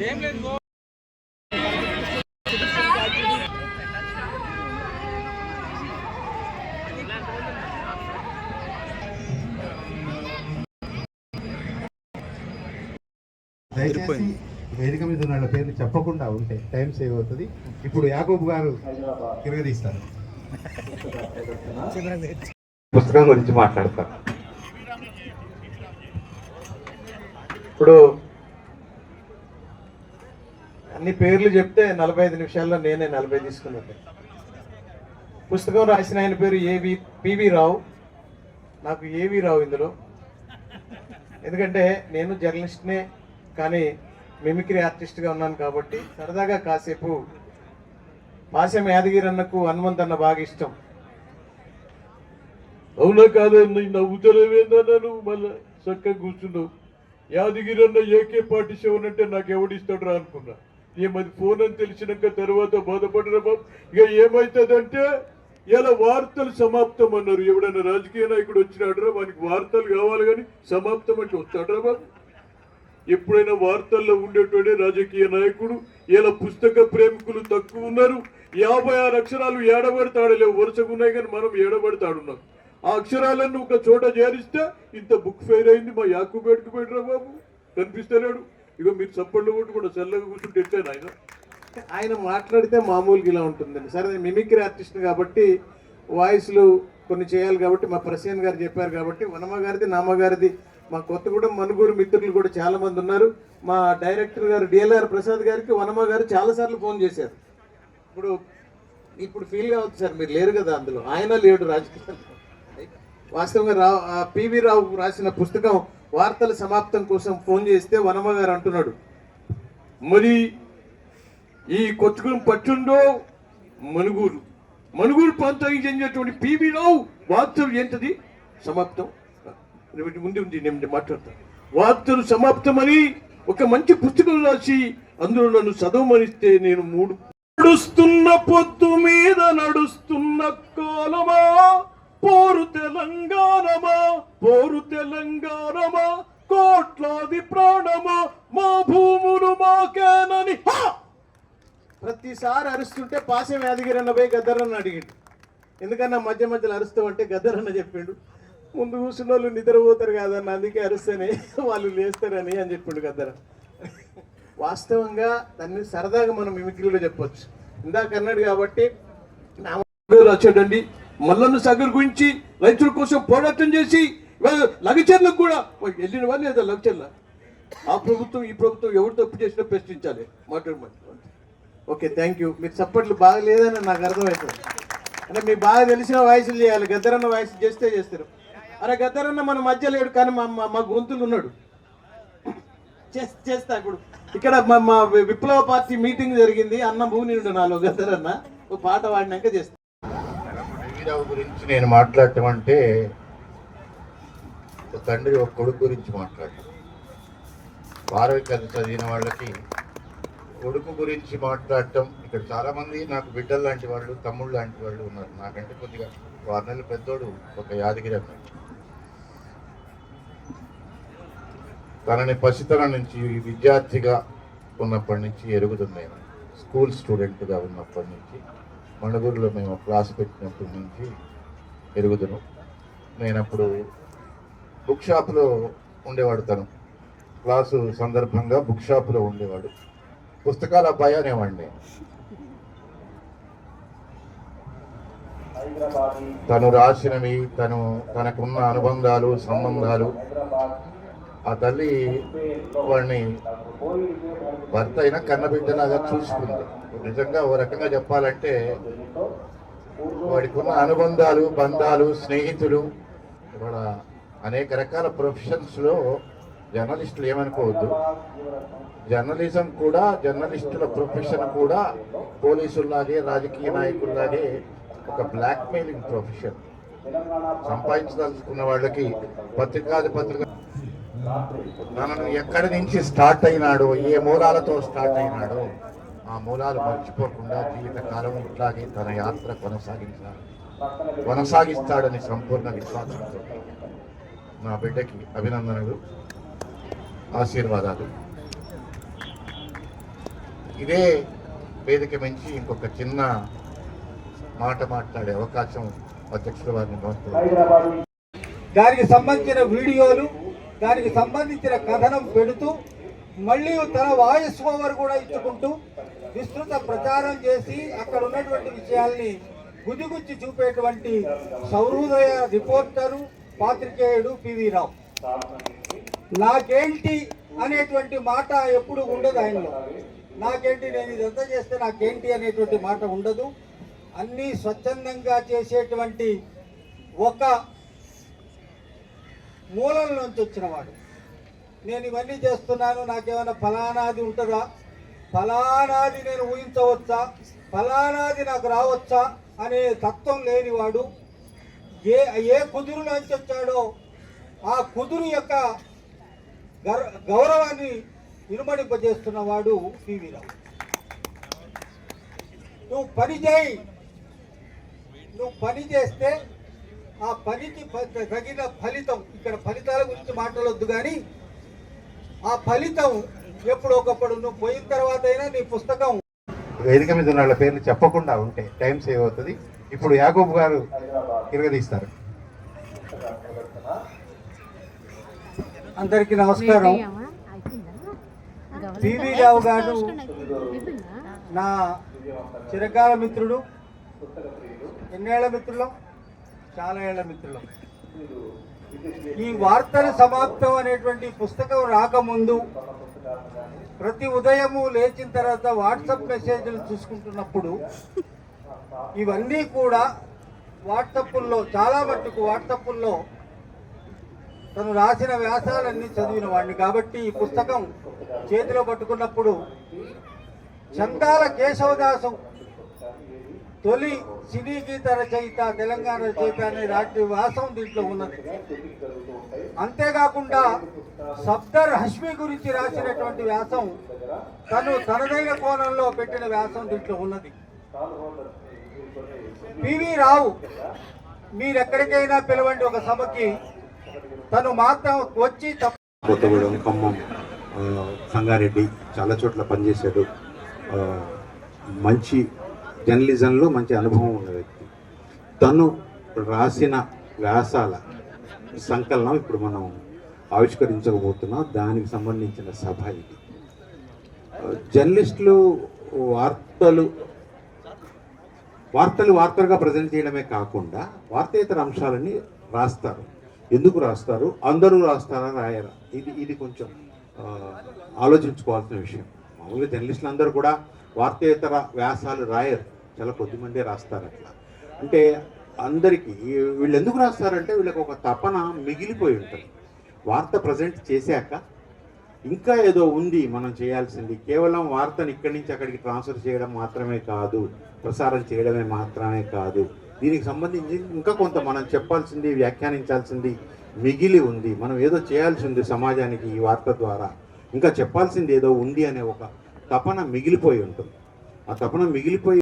దయచేసి వేదిక మీద ఉన్న పేర్లు చెప్పకుండా ఉంటే టైం సేవ్ అవుతుంది. ఇప్పుడు యాకూబ్ గారు తిరగదీస్తారు. పుస్తకం గురించి మాట్లాడతారు. ఇప్పుడు అన్ని పేర్లు చెప్తే నలభై ఐదు నిమిషాల్లో నేనే నలభై తీసుకున్నట్టు. పుస్తకం రాసిన ఆయన పేరు ఏవి పివి రావు. నాకు ఏవి రావు ఇందులో. ఎందుకంటే నేను జర్నలిస్ట్నే కానీ మిమిక్రీ ఆర్టిస్ట్గా ఉన్నాను కాబట్టి సరదాగా కాసేపు పాశం యాదగిరి అన్నకు హనుమంత్ అన్న బాగా ఇష్టం. అవునా కాదు నవ్వుతలేవేందన్నా నువ్వు మళ్ళా చక్కగా కూర్చున్నావు. యాదగిరి అన్న ఏకే పార్టీ అంటే నాకు ఎవడిస్తాడు రా అనుకున్నా. ఏమది ఫోన్ అని తెలిసినాక తర్వాత బాధపడిన బాబు. ఇక ఏమవుతుందంటే ఇలా వార్తలు సమాప్తం అన్నారు ఎవడైనా రాజకీయ నాయకుడు వచ్చినాడురా వానికి వార్తలు కావాలి కానీ సమాప్తం అంటే వస్తాడరా బాబు. ఎప్పుడైనా వార్తల్లో ఉండేటోడే రాజకీయ నాయకుడు. ఇలా పుస్తక ప్రేమికులు తక్కువ ఉన్నారు. యాభై ఆరు అక్షరాలు ఏడబడతాడలేవు. వరుసగా ఉన్నాయి కానీ మనం ఏడబడతాడున్నాం. ఆ అక్షరాలన్నీ ఒక చోట చేరిస్తే ఇంత బుక్ ఫెయిర్ అయింది మా యాకు బయటకు పెట్టరా బాబు. కనిపిస్తలేడు. ఇగో మీరు చప్పళ్ళు కొట్టు కూడా చల్లగా కూర్చుంటే ఎట్టాను ఆయన? ఆయన మాట్లాడితే మామూలుగా ఇలా ఉంటుందండి. సరే నేను మిమిక్రీ ఆర్టిస్ట్ కాబట్టి వాయిస్లు కొన్ని చేయాలి కాబట్టి మా ప్రసేన్ గారు చెప్పారు కాబట్టి వనమ గారిది నామ గారిది మా కొత్తగూడెం మనుగూరు మిత్రులు కూడా చాలా మంది ఉన్నారు. మా డైరెక్టర్ గారు డిఎల్ఆర్ ప్రసాద్ గారికి వనమ గారు చాలాసార్లు ఫోన్ చేశారు. ఇప్పుడు ఇప్పుడు ఫీల్ కావచ్చు సార్ మీరు లేరు కదా అందులో. ఆయన లేడు రాజకీయాల్లో. వాస్తవంగా రావు పివి రావు రాసిన పుస్తకం వార్తల సమాప్తం కోసం ఫోన్ చేస్తే వనమ గారు అంటున్నాడు. మరి ఈ కొత్తగూడెం పట్టుండో మనుగూరు. మనుగూరు ప్రాంతానికి చెందినటువంటి పీబీలో వార్తలు ఏంటది? సమాప్తం. ముందు ఉంది నేను మాట్లాడతాను వార్తలు సమాప్తమని ఒక మంచి పుస్తకం రాసి అందులో నన్ను చదవమనిస్తే నేను మూడు నడుస్తున్న పొద్దు మీద నడుస్తున్న కాలమా? పోరు తెలంగాణమా? పోరు తెలంగాణమా? కోట్లాది ప్రాణమా? మా భూములు మాకేనని. ప్రతిసారి అరుస్తుంటే పాశం యాదగిరన్న పోయి గద్దరన్న అడిగిండు. ఎందుకన్నా మధ్య మధ్యలో అరుస్తావు అంటే గద్దరన్న చెప్పిండు. ముందు కూర్చున్న వాళ్ళు నిద్రపోతారు కాదన్న అందుకే అరుస్తేనే వాళ్ళు లేస్తారని అని చెప్పిండు గద్దర వాస్తవంగా దాన్ని సరదాగా మనం మిమిక్రీలో చెప్పొచ్చు. ఇందాక అన్నాడు కాబట్టి నా వచ్చేటండి. మల్లన్న సాగర్ గురించి రైతుల కోసం పోరాటం చేసి లగచర్లకు కూడా వెళ్ళిన వాళ్ళు లేదా లగచర్ల? ఆ ప్రభుత్వం ఈ ప్రభుత్వం ఎవరు తప్పు చేసినా ప్రశ్నించాలి. మాట్లాడమని ఓకే థ్యాంక్ యూ మీరు సపోర్ట్లు బాగా లేదని నాకు అర్థమవుతుంది. అంటే మీకు బాగా తెలిసిన వాయిస్లు చేయాలి. గద్దరన్న వాయిస్ చేస్తే చేస్తారు. అరే గద్దరన్న మన మధ్య లేడు కానీ మా మా- మా గొంతులు ఉన్నాడు. చేస్తా ఇప్పుడు. ఇక్కడ మా మా విప్లవ పార్టీ మీటింగ్ జరిగింది. అన్న భూమి ఉండు నాలో గద్దరన్న. ఓ పాట పాడినాక చేస్తా. రావు గురించి నేను మాట్లాడటం అంటే ఒక తండ్రి ఒక కొడుకు గురించి మాట్లాడటం. వారవి కథ చదివిన వాళ్ళకి కొడుకు గురించి మాట్లాడటం. ఇక్కడ చాలామంది నాకు బిడ్డలు లాంటి వాళ్ళు తమ్ముళ్ళు లాంటి వాళ్ళు ఉన్నారు. నాకంటే కొద్దిగా ఆరు పెద్దోడు ఒక యాదగిరి అమ్మాయి. తనని పసితనం నుంచి విద్యార్థిగా ఉన్నప్పటి నుంచి ఎరుగుతుంది నేను స్కూల్ స్టూడెంట్గా ఉన్నప్పటి నుంచి. మణుగూరులో మేము క్లాస్ పెట్టినప్పటి నుంచి ఎరుగుదును నేను అప్పుడు బుక్ షాప్లో ఉండేవాడు తను. క్లాసు సందర్భంగా బుక్ షాప్లో ఉండేవాడు. పుస్తకాల అబ్బాయి అనేవాడిని. తను రాసినవి తను తనకున్న అనుబంధాలు సంబంధాలు ఆ తల్లి వాడిని భర్త అయినా కన్నబిడ్డలాగా చూసుకుంది. నిజంగా ఓ రకంగా చెప్పాలంటే వాడికి ఉన్న అనుబంధాలు బంధాలు స్నేహితులు ఇవాళ అనేక రకాల ప్రొఫెషన్స్లో జర్నలిస్టులు ఏమనుకోవద్దు. జర్నలిజం కూడా జర్నలిస్టుల ప్రొఫెషన్ కూడా పోలీసుల్లాగే రాజకీయ నాయకుల్లాగే ఒక బ్లాక్మెయిలింగ్ ప్రొఫెషన్ సంపాదించదలుచుకున్న వాళ్ళకి పత్రికాది పత్రిక తనను ఎక్కడి నుంచి స్టార్ట్ అయినాడో ఏ మూలాలతో స్టార్ట్ అయినాడో ఆ మూలాలు మర్చిపోకుండా జీవితకాలం ఇట్లాగే తన యాత్ర కొనసాగించాలి. కొనసాగిస్తాడని సంపూర్ణ విశ్వాసంతో నా బిడ్డకి అభినందనలు ఆశీర్వాదాలు. ఇదే వేదిక మించి ఇంకొక చిన్న మాట మాట్లాడే అవకాశం అధ్యక్షుల వారిని దానికి సంబంధించిన వీడియోలు దానికి సంబంధించిన కథనం పెడుతూ మళ్ళీ తన వాయిస్ ఓవర్ కూడా ఇచ్చుకుంటూ విస్తృత ప్రచారం చేసి అక్కడ ఉన్నటువంటి విషయాల్ని గుదిగుచ్చి చూపేటువంటి సౌహృదయ రిపోర్టరు పాత్రికేయుడు పివి రావు. నాకేంటి అనేటువంటి మాట ఎప్పుడు ఉండదు ఆయనలో. నాకేంటి నేను ఇదంతా చేస్తే నాకేంటి అనేటువంటి మాట ఉండదు. అన్నీ స్వచ్ఛందంగా చేసేటువంటి ఒక మూలం నుంచి వచ్చినవాడు. నేను ఇవన్నీ చేస్తున్నాను నాకేమైనా ఫలానాది ఉంటుందా? ఫలానాది నేను ఊహించవచ్చా? ఫలానాది నాకు రావచ్చా? అనే తత్వం లేనివాడు ఏ ఏ కుదురు నుంచి వచ్చాడో ఆ కుదురు యొక్క గౌర- గౌరవాన్ని ఇనుమడింపజేస్తున్నవాడు పివి నువ్వు పని చేయి. నువ్వు పని చేస్తే ఆ పనికి తగిన ఫలితం ఇక్కడ ఫలితాల గురించి మాట్లాడొద్దు కానీ ఆ ఫలితం ఎప్పుడు ఒకప్పుడు నువ్వు పోయిన తర్వాత అయినా నీ పుస్తకం వేదిక మీద ఉన్న వాళ్ళ పేర్లు చెప్పకుండా ఉంటే టైం సేవ్ అవుతుంది. ఇప్పుడు యాకూబ్ గారు తిరగదీస్తారు అందరికీ నమస్కారం. పివి రావు గారు నా చిరకాల మిత్రుడు ఎన్నేళ్ళ మిత్రులం? చాలా ఏళ్ళ మిత్రులం. ఈ వార్తల సమాప్తం అనేటువంటి పుస్తకం రాకముందు ప్రతి ఉదయము లేచిన తర్వాత వాట్సాప్ మెసేజ్లు చూసుకుంటున్నప్పుడు ఇవన్నీ కూడా వాట్సప్పుల్లో చాలా మట్టుకు వాట్సప్ల్లో తను రాసిన వ్యాసాలన్నీ చదివిన వాడిని. కాబట్టి ఈ పుస్తకం చేతిలో పట్టుకున్నప్పుడు చందాల కేశవదాసు తొలి సినీ గీత రచయిత తెలంగాణ రచయిత అనే రాటి వ్యాసం దీంట్లో ఉన్నది. అంతేకాకుండా సఫ్దర్ హష్మి గురించి రాసినటువంటి వ్యాసం తను తనదైన కోణంలో పెట్టిన వ్యాసం దీంట్లో ఉన్నది. పివి రావు మీరెక్కడికైనా పిలవండి ఒక సభకి. తను మాత్రం వచ్చి కొత్తగూడెం ఖమ్మం సంగారెడ్డి చాలా చోట్ల పనిచేశాడు. మంచి జర్నలిజంలో మంచి అనుభవం ఉన్న వ్యక్తి. తను రాసిన వ్యాసాల సంకలనం ఇప్పుడు మనం ఆవిష్కరించకపోతున్నాం. దానికి సంబంధించిన సభ ఇది. జర్నలిస్టులు వార్తలు వార్తలు వార్తలుగా ప్రజెంట్ చేయడమే కాకుండా వార్తేతర అంశాలని రాస్తారు. ఎందుకు రాస్తారు? అందరూ రాస్తారా? రాయరా? ఇది ఇది కొంచెం ఆలోచించుకోవాల్సిన విషయం. మామూలుగా జర్నలిస్టులు అందరూ కూడా వార్తేతర వ్యాసాలు రాయరు. చాలా కొద్దిమందే రాస్తారు అట్లా. అంటే అందరికీ వీళ్ళు ఎందుకు రాస్తారంటే వీళ్ళకి ఒక తపన మిగిలిపోయి ఉంటుంది. వార్త ప్రజెంట్ చేశాక ఇంకా ఏదో ఉంది మనం చేయాల్సింది. కేవలం వార్తను ఇక్కడి నుంచి అక్కడికి ట్రాన్స్ఫర్ చేయడం మాత్రమే కాదు ప్రసారం చేయడమే మాత్రమే కాదు. దీనికి సంబంధించి ఇంకా కొంత మనం చెప్పాల్సింది వ్యాఖ్యానించాల్సింది మిగిలి ఉంది. మనం ఏదో చేయాల్సి ఉంది సమాజానికి ఈ వార్త ద్వారా. ఇంకా చెప్పాల్సింది ఏదో ఉంది అనే ఒక తపన మిగిలిపోయి ఉంటుంది. ఆ తపన మిగిలిపోయి